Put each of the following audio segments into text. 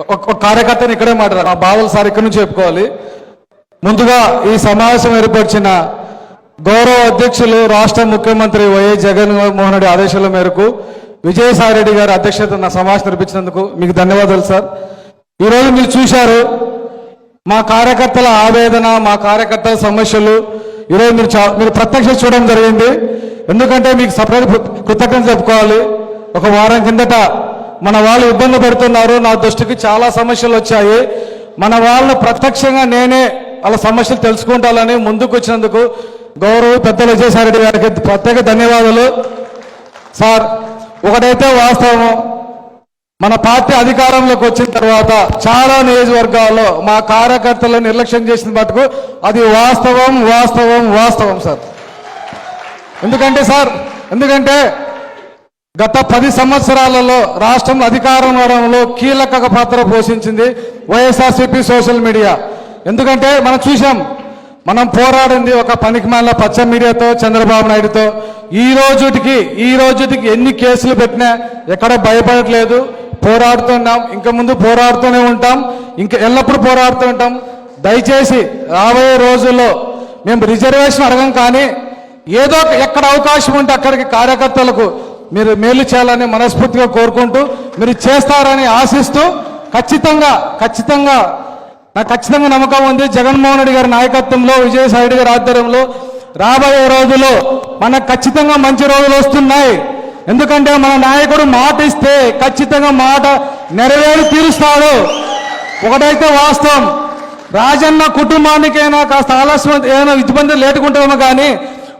ఒక కార్యకర్తను ఇక్కడే మాట్లాడారు ఆ బాధలు సార్ ఇక్కడ నుంచి చెప్పుకోవాలి. ముందుగా ఈ సమావేశం ఏర్పరిచిన గౌరవ అధ్యక్షులు రాష్ట్ర ముఖ్యమంత్రి వైఎస్ జగన్మోహన్ రెడ్డి ఆదేశాల మేరకు విజయసాయి రెడ్డి గారి అధ్యక్షత నా సమావేశం నిర్పించినందుకు మీకు ధన్యవాదాలు సార్. ఈరోజు మీరు చూశారు మా కార్యకర్తల ఆవేదన మా కార్యకర్తల సమస్యలు ఈరోజు మీరు చా- మీరు ప్రత్యక్ష చూడడం జరిగింది. ఎందుకంటే మీకు సపరేట్ కృతజ్ఞత చెప్పుకోవాలి. ఒక వారం కిందట మన వాళ్ళు ఇబ్బంది పడుతున్నారు. నా దృష్టికి చాలా సమస్యలు వచ్చాయి. మన వాళ్ళను ప్రత్యక్షంగా నేనే వాళ్ళ సమస్యలు తెలుసుకుంటాలని ముందుకు వచ్చినందుకు గౌరవ పెద్దలు విజయసాయిరెడ్డి గారికి ప్రత్యేక ధన్యవాదాలు. సార్ ఒకటైతే వాస్తవము. మన పార్టీ అధికారంలోకి వచ్చిన తర్వాత చాలా నియోజకవర్గాల్లో మా కార్యకర్తలను నిర్లక్ష్యం చేసిన మటుకు అది వాస్తవం వాస్తవం వాస్తవం సార్. ఎందుకంటే సార్ ఎందుకంటే గత పది సంవత్సరాలలో రాష్ట్రంలో అధికారం అవడంలో కీలక పాత్ర పోషించింది వైఎస్ఆర్సీపీ సోషల్ మీడియా. ఎందుకంటే మనం చూసాం మనం పోరాడింది ఒక పనికిమాల పచ్చ మీడియాతో చంద్రబాబు నాయుడుతో. ఈ రోజుటికి ఈ రోజుటికి ఎన్ని కేసులు పెట్టినా ఎక్కడ భయపడట్లేదు. పోరాడుతున్నాం ఇంకా ముందు పోరాడుతూనే ఉంటాం ఇంకా ఎల్లప్పుడూ పోరాడుతూ ఉంటాం. దయచేసి రాబోయే రోజుల్లో మేము రిజర్వేషన్ అడగం కానీ ఏదో ఎక్కడ అవకాశం ఉంటే అక్కడికి కార్యకర్తలకు మీరు మేలు చేయాలని మనస్ఫూర్తిగా కోరుకుంటూ మీరు చేస్తారని ఆశిస్తూ ఖచ్చితంగా ఖచ్చితంగా నాకు ఖచ్చితంగా నమ్మకం ఉంది. జగన్మోహన్ రెడ్డి గారి నాయకత్వంలో విజయసాయి రెడ్డి గారి ఆధ్వర్యంలో రాబోయే రోజుల్లో మనకు ఖచ్చితంగా మంచి రోజులు వస్తున్నాయి. ఎందుకంటే మన నాయకుడు మాట ఇస్తే ఖచ్చితంగా మాట నెరవేరు తీరుస్తాడు. ఒకటైతే వాస్తవం. రాజన్న కుటుంబానికైనా కాస్త ఆలస్యం ఏమైనా ఇబ్బంది లేటుకుంటామో కానీ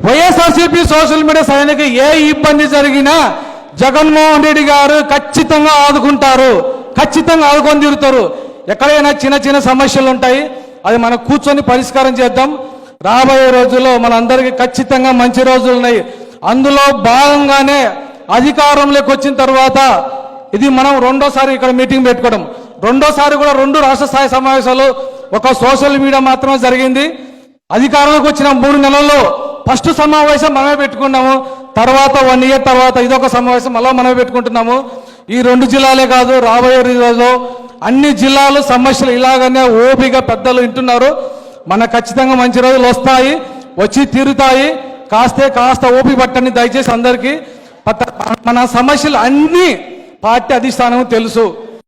వైఎస్ఆర్సీపీ సోషల్ మీడియా సైనిక ఏ ఇబ్బంది జరిగినా జగన్మోహన్ రెడ్డి గారు ఖచ్చితంగా ఆదుకుంటారు. ఖచ్చితంగా ఆదుకొని తీరుతారు. ఎక్కడైనా చిన్న చిన్న సమస్యలు ఉంటాయి. అది మనం కూర్చొని పరిష్కారం చేద్దాం. రాబోయే రోజుల్లో మనందరికీ ఖచ్చితంగా మంచి రోజులు ఉన్నాయి. అందులో భాగంగానే అధికారంలోకి వచ్చిన తర్వాత ఇది మనం రెండోసారి ఇక్కడ మీటింగ్ పెట్టుకోవడం. రెండోసారి కూడా రెండు రాష్ట్ర స్థాయి సమావేశాలు ఒక సోషల్ మీడియా మాత్రమే జరిగింది. అధికారంలోకి వచ్చిన మూడు నెలల్లో ఫస్ట్ సమావేశం మనమే పెట్టుకున్నాము తర్వాత వన్ ఇయర్ తర్వాత ఇదొక సమావేశం మళ్ళీ మనమే పెట్టుకుంటున్నాము. ఈ రెండు జిల్లాలే కాదు రాబోయే రోజుల్లో అన్ని జిల్లాలు సమస్యలు ఇలాగనే ఓపిక పెద్దలు వింటున్నారు. మన ఖచ్చితంగా మంచి రోజులు వస్తాయి వచ్చి తీరుతాయి. కాస్తే కాస్త ఓపిక పట్టండి దయచేసి అందరికీ. మన సమస్యలు అన్నీ పార్టీ అధిష్టానం తెలుసు.